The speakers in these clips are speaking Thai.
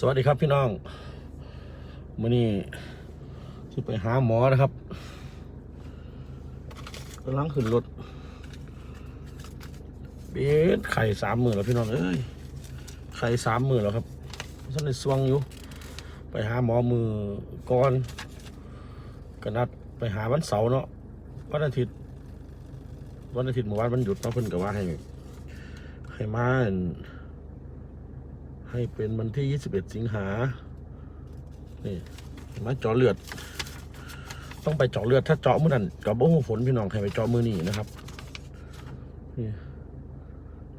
สวัสดีครับพี่น้องมื่อนี้ที่ไปหาหมอนะครับกำลังขึ้นรถเบ็ดไข่สามหมื่นแล้วพี่น้องเอ้ยไข่สามหมื่นแล้วครับฉันเลยสวงอยู่ ไปหาหมอมือก่อนกนัดไปหาวันเสาร์เนาะวันอาทิตย์ วันอาทิตย์เมื่อวานวันหยุดเนาะเพิ่นก็ว่าให้ให้มาน ให้เป็นวันที่ 21 สิงหา นี่มาเจาะเลือด ต้องไปเจาะเลือด ถ้าเจาะเมื่อนั้นกับโอ้ฝนพี่น้องใครไปเจาะมือนี่นะครับนี่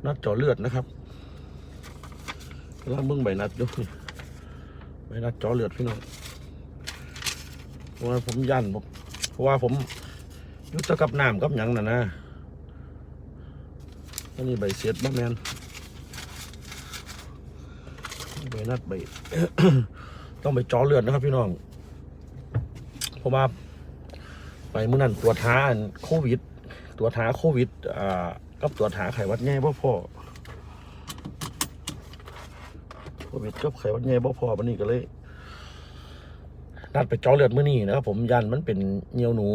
นัดเจาะเลือดนะครับกำลังเบิ่งใบนัดยกนี่ใบนัดเจาะเลือดพี่น้องเพราะว่าผมยันผมเพราะว่าผมยุตกับน้ำกับหยังน่ะนะอันนี้ใบเสียดบ้าแมน ไปนัดไปต้องไปเจอเลือดนะครับพี่น้องเพราะว่าไปเมื่อนั้นตรวจหาโควิดตรวจหาโควิด อ่ากับตรวจหาไขวัดใหญ่บ่พอโควิดกับไขวัดใหญ่บ่พอวันนี้ก็เลยนัดไปเจอเลือดเมื้อนี้นะครับผมยันมันเป็นเหนียวหนู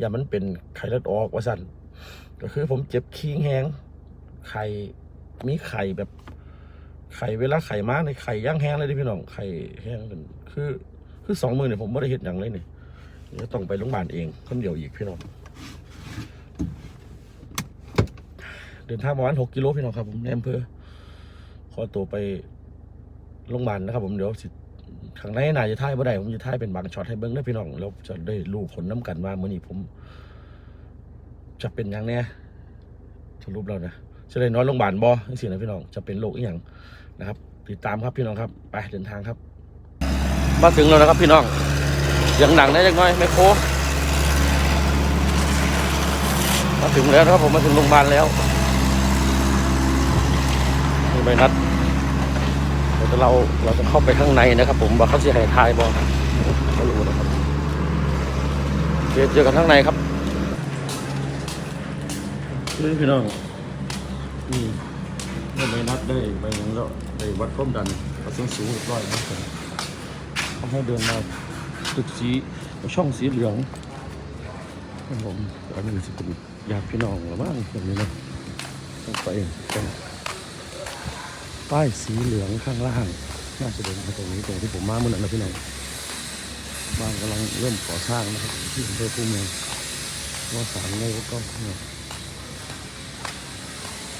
ยันมันเป็นไข้เลือดออกว่าสั่นก็คือผมเจ็บคิงแหงไข่มีไข่แบบ ไข่เวลาไข่มาในไข่ย่างแห้งเลยดิพี่น้องไข่แห้งเป็นคือ คือสองมือเนี่ยผมไม่ได้เห็นอย่างเลยเนี่ยเดี๋ยวต้องไปโรงพยาบาลเองคนเดียวอีกพี่น้องเดินทางประมาณหกกิโลพี่น้องครับผมในอำเภอขอตัวไปโรงพยาบาลนะครับผมเดี๋ยวสิข้างในน่าจะท่ายบ่ได้ผมจะท่ายเป็นบางช็อตให้เบิ้งได้พี่น้องแล้วจะได้รู้ผลน้กันว่ามื่อนี้ผม จะเป็นอย่างแน่สรุปแล้วนะจะได้นอนโรงพยาบาลบ่จังซี่นะพี่น้องจะเป็นโรคอีหยัง นะครับ ติดตามครับพี่น้องครับ ไปเดินทางครับ มาถึงแล้วนะครับพี่น้องเสียงดังได้จังน้อยไม่โคมาถึงแล้วนะครับผมมาถึงโรงพยาบาลแล้วมีใบนัดเดี๋ยวเราเราจะเข้าไปข้างในนะครับ ผมว่าเขาจะให้ทายบอไม่รู้นะครับเดี๋ยวเจอกันข้างในครับนี่พี่น้องนี่ ได้ใบนัดได้ใบหนึงแล้วได้วัดความดันกระสุนสูงเรียบร้อยนะครับผมเขาให้เดินมาตึกสีช่องสีเหลืองครับผมอันนี้จะเป็นญาพี่น้องหรือบ้างแบบนี้นะต้องไปเป็นป้ายสีเหลืองข้างล่างน่าจะเดินมาตรงนี้ตรงที่ผมมาเมื่อนั้นนะพี่น้องบ้านกำลังเริ่มก่อสร้างนะครับที่อำเภอภูเมืองว่าสามไงก็ก็เนี่ย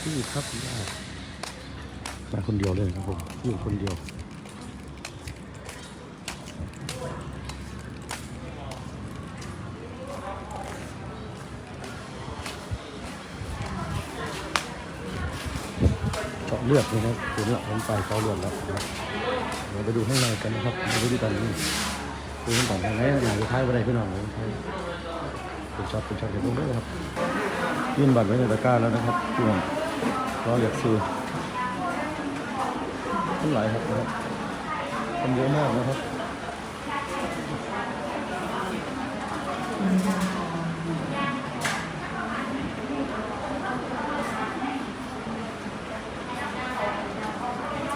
ที่ทับยาก มาคนเดียวเลยครับผมอยู่คนเดียวเจาะเลือดนะครับเห็นละผมไปเจาเลือดแล้วนะครับเดี๋ยวไปดูข้างในกันนะครับมาดูด้วยกันนี่ดูกันก่อนข้างในหลังจะท้ายไปได้พี่น้องเป็นช็อตเป็นช็อตเดี๋ยวดูด้วยครับยื่นบัตรไว้ในตะกร้าแล้วนะครับพี่น้องรอเรียกซื้อ ทั้งหลายครับนะครับคนเยอะมากนะครับ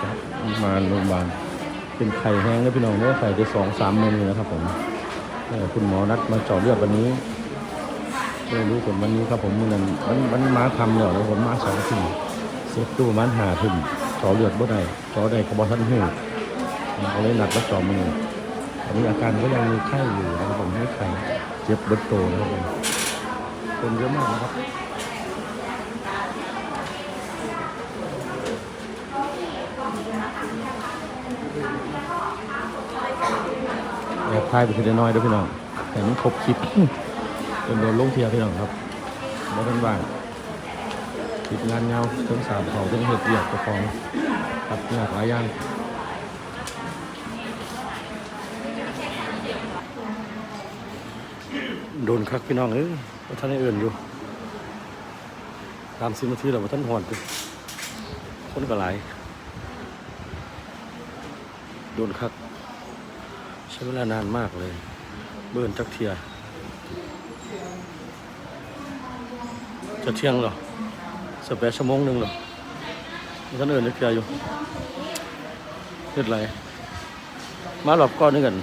ครับมาโรงพยาบาลเป็นไข่แห้งแล้วพี่น้องเนี่ยไข่ได้สองสามเมนูนะครับผมคุณหมอนัดมาเจาะเลือดวันนี้ไม่รู้ผลวันนี้ครับผมมันมันมันมาทำเนี่ยแล้วผมมาสองสี่เซฟตู้มันหาถึง จาะเลือดบ่ได้เจาะได้กระบอกท่านหูมันก็เลยหนักแล้วจาะมืออันนี้อาการก็ยังมีไข้อยู่นะครับผมไม่ไข้เจ็บบดโตนะครับผมคนเยอะมากนะครับแอบถ่ายไปทีละน้อยด้วยพี่น้องแต่มันครบคลิปเป็นโดนลงเทียรพี่น้องครับบ่ทันว่าง ติดงานเงาเทั้งสามเขาเทั้งเห็ดเบียกกระฟองครับงานหลายอย่างโดนคักพี่น้องเอ้ยว่าท่านให้เอื่นอยู่ตามสิบนาทีแล้วว่าท่านหอนไปคนก็หลายโดนคักใช้เวลานานมากเลย เบิ่นจักเทียจะเที่ยงเหรอ สเปซชั่วโมงหนึ่งเหรอมีท่านอื่นนึกเกียอยู่เฮ็ดไรมาหลอบก้อนนี่กัน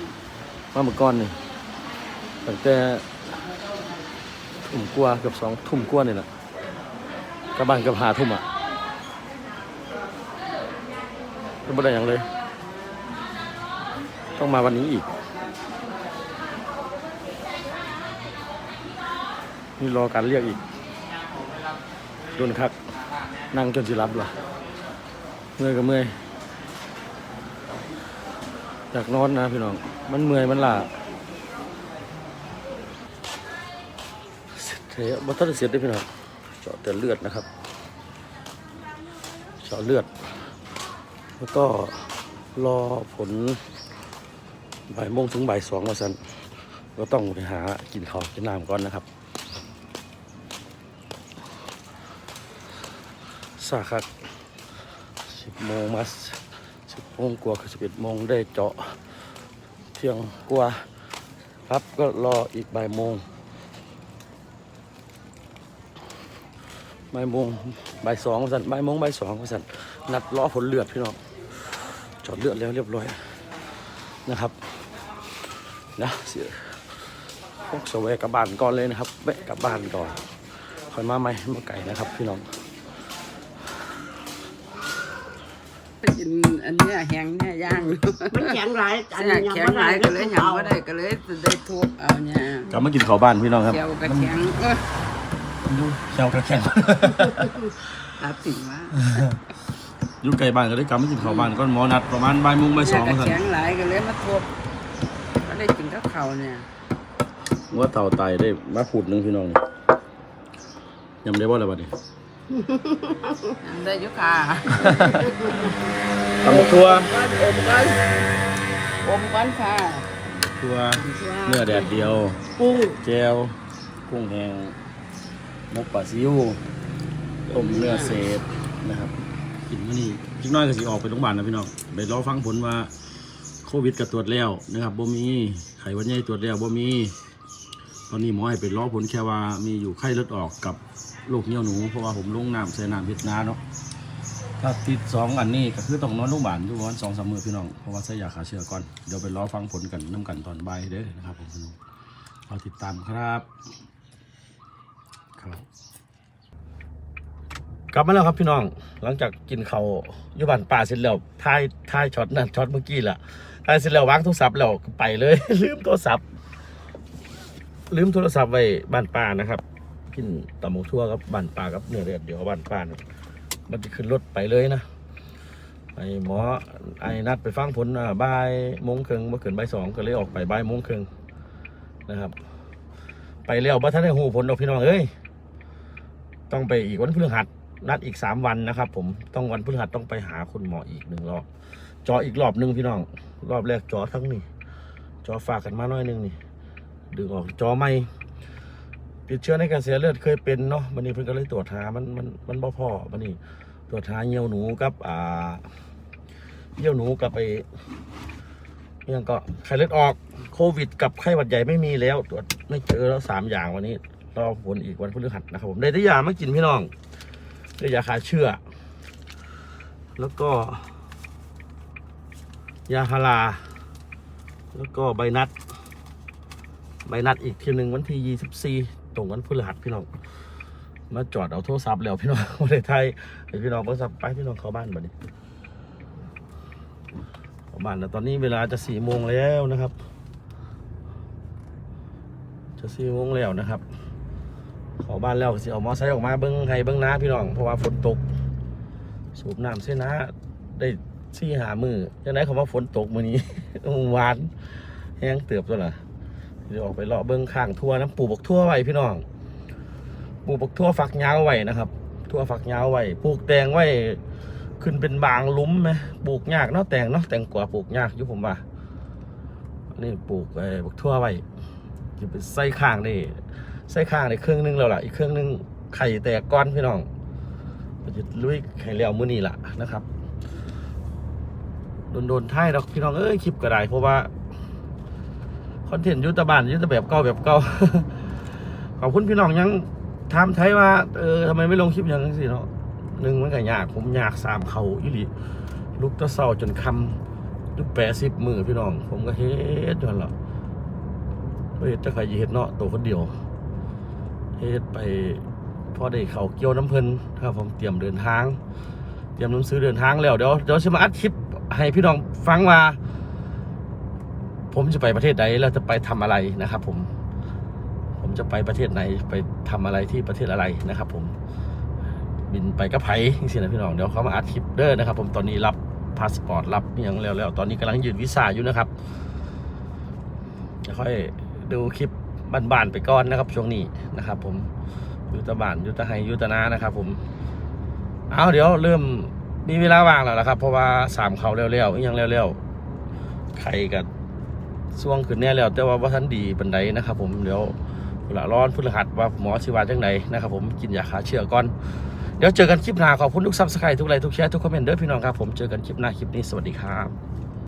มาเมื่อก้อนนี่ตั้งแต่ทุ่มกว่าเกือบสองทุ่มกว่านี่แหละกลับบานกับหาทุ่มอะก็ไม่ได้อย่างเลย ต้องมาวันนี้อีก นี่รอการเรียกอีก โดนคัก นั่งจนสิรับเหรอเมื่อยก็เมื่อยอยากนอนนะพี่น้อง มันเมื่อยมันล่าเสร็จบัตรเสียได้พี่น้องเจาะแต่เลือดนะครับ เจาะเลือด แล้วก็รอผลบ่ายโมงถึงบ่ายสองมาสันก็ต้องไปหากินข้าวกินน้ำก่อนนะครับ สาคักสิบโมงมาสิบโมงกว่าคือสิบเอ็ดโมงได้เจาะเที่ยงกว่าครับก็รออีกบ่ายโมงบ่ายโมงบ่ายสองมาสันบ่ายโมงบ่ายสองมาสันนัดรอผลเลือดพี่น้องจอดเลือดแล้วเรียบร้อยนะครับนะเสียพวกสวกกลับบ้านก่อนเลยนะครับแวะกลับบ้านก่อนคอยมาใหม่มาไก่นะครับพี่น้อง ไปกิน อันเนี้ยแห้งเนี่ยย่างมันแข็งหลายอันเสียนี้แข็งหลายก็เลยยังไม่ได้ก็เลยได้ทุบเอาเนี่ยกลับมากินข้าวบ้านพี่น้องครับเกี่ยวกับแข็งเออดูเช้ากระแข็งรับสิว่าอยู่ไกลบ้านก็ได้กลับมากินข้าวบ้านก็หมอนัดประมาณบ่ายโมงบ่ายสเนี่อยงกับสั่นแข็งหลายก็เลยมาทุบก็ได้กินกับเขาวเนี่ยว่าเต่าไตได้มาผูดหนึ่งพี่น้องนี่ยำได้บ่อะไรบ้านี้ ทำได้อยุค่ะตำทัวก้อนอมก้อนอมก้อนค่ะทัวเนื้อแดดเดียวปรุงแจวกุ้งแห้งมกปลาซิวต้มเนื้อเศษนะครับกินมื้อนี้จิกหน้อยก็สิออกไปโรงพยาบาลนะพี่น้องไปรอฟังผลว่าโควิดก็ตรวจแล้วนะครับบ่มีไข้หวัดใหญ่ตรวจแล้วบ่มีตอนนี้หมอให้ไปรอผลแค่ว่ามีอยู่ไข้เลือดออกกับ โรคเหี่ยวหนูเพราะว่าผมลงน้ำใส่น้ำพิษนาเนาะถ้าติดสองอันนี้ก็คือต้องนอนโรงพยาบาลทุกวันสองสามมือพี่น้องเพราะว่าใส่ยาฆ่าเชื้อก่อนเดี๋ยวไปรอฟังผลกันน้ำกันตอนบ่ายเด้อนะครับผมพี่น้องรอติดตามครับครับ กลับมาแล้วครับพี่น้อง หลังจากกินเขาวอยู่บ้านป่าเสร็จแล้วท้ายท้ายช็อตนั่นช็อตเมื่อกี้แหละท้ายเสร็จแล้ววางโทรศัพท์แล้วก็ไปเลย ลืมโทรศัพท์ ลืมโทรศัพท์ไว้บ้านป่านะครับ กินตำหมูทั่วกับบ้านป่ากับเนื้อเดือดเดี๋ยวบ้านป่านะมันจะขึ้นรถไปเลยนะไอ้หมอไอ้นัดไปฟังผลอ่าบ่ายโมงครึ่งเมื่อคืนบ่ายสองก็เลยออกไปบ่ายโมงครึ่งนะครับ ไปแล้วบ่ทันได้หูผลดอกพี่น้องเอ้ยต้องไปอีกวันพฤหัสนัดอีกสามวันนะครับ ผมต้องวันพฤหัสต้องไปหาคุณหมออีกหนึ่งรอบจออีกรอบหนึ่งพี่น้อง รอบแรกจอทั้งนี่จอฝากกันมาหน้อยนึงนี่ดึงออกจอไม่ ติดเชื้อในกระแสเลือดเคยเป็นเนาะวันนี้เพิ่นก็เลยตรวจหามันมันมันบ่พอวันนี้ตรวจหาเหี่ยวหนูกับอ่าเหี่ยวหนูกับไปยังก็ไข้เลือดออกโควิด กับไข้หวัดใหญ่ไม่มีแล้วตรวจไม่เจอแล้วสามอย่างวันนี้รอผลอีกวันพฤหัสนะครับผมได้ได้ยามากินพี่น้องได้ยาคาเชื้อแล้วก็ ยาฮาราแล้วก็ใบนัด ใบนัดอีกทีหนึ่งวันที่ยี่สิบสี่ ตรงวันพฤหัสพี่น้องมาจอดเอาโทรศัพท์แล้วพี่น้องประเทศไทยพี่น้องโทรศัพท์ไปพี่น้องเข้าบ้านบัดนี้เข้าบ้านแล้วตอนนี้เวลาจะสี่โมงแล้วนะครับ จะสี่โมงแล้วนะครับเขอบ้านแล้วสิเอามอไซค์ออกมาเบิ้งให้เบิ้งน้าพี่น้องเพราะว่าฝนตก สูบน้ำเส้นน้าได้ซี่หามือจังไดเขาว่าฝนตกมือนี้หวานแห้งเติบตัวล่ะเดี๋ยวออกไปเลาะเบิ้องข้างทั่วน้ำปลูกบักทั่วไว้พี่น้องปลูกบกทั่วฝักยาวไว้นะครับทั่วฝักยาวไว้ปลูกแตงไว้ขึ้นเป็นบางลุ้มไหมปลูกยากเนาะแตงเนาะแตงกว่าปลูกยากอยู่ผมว่านี่ปลูกไอ้บกทั่วไว้จะไปใส่ข้างนี่ใส่ข้างในเครื่องนึงแล้วล่ะอีกเครื่องนึงไข่แตกก้อนพี่น้องจะลุยไข่แล้วมือนี้ล่ะนะครับโดนโดนท้ายดอกพี่น้องเอ้ยคลิปก็ได้เพราะว่า อนเทนต์ยุตบานยุตแบบเก่าแบบเก่าขอบคุณพี่น้องยังถามไทยว่า เออทำไมไม่ลงคลิปอย่างนั้สิเนาะหนึ่งมันก็ยากผมยากสามเขาอีหลีลุกตะเศร้าจนคำยุแปดสิบมือพี่น้อง ผมก็เฮ็ดอยู่หั่นล่เฮ็ดจะใครเฮ็ดเนาะตัวคนเดียวเฮ็ดไปพอได้เขาเกี่ยวน้ำเพลินครับผมเตรียมเดินทาง เตรียมหนังสือเดินทางแล้วเดี๋ยวเดี๋ยวจะมาอัดคลิปให้พี่น้องฟังว่า ผมจะไปประเทศใดแล้วจะไปทำอะไรนะครับ ผม ผมจะไปประเทศไหนไปทำอะไรที่ประเทศอะไรนะครับ ผม บินไปกับไผ่จริงๆนะพี่น้องเดี๋ยวเขามาอัดคลิปเด้อนะครับ ผมตอนนี้รับพาสปอร์ตรับอย่างแล้วแล้วตอนนี้กำลังยืนวีซ่าอยู่นะครับจะค่อยดูคลิปบ้านๆไปก่อนนะครับ ช่วงนี้นะครับ ผมยุตบานยุตไฮยุตนานะครับ ผม เอาเดี๋ยวเริ่มมีเวลาว่างแล้วละครับ เพราะว่าสามเขาเร็วๆอหยังเร็วๆไข่กับ ช่วงขึ้นแน่แล้วแต่ว่าว่าท่านดีบันไดนะครับ ผมเดี๋ยวเวลาร้อนพฤหัดว่าหมอชีวาจังไหนนะครับ ผมกินยาขาเชื้อก่อนเดี๋ยวเจอกันคลิปหน้าขอบคุณทุกซับสไครต์ทุกไลค์ทุกแชร์ทุกคอมเมนต์เด้อพี่น้องครับผมเจอกันคลิปหน้าคลิปนี้สวัสดีครับ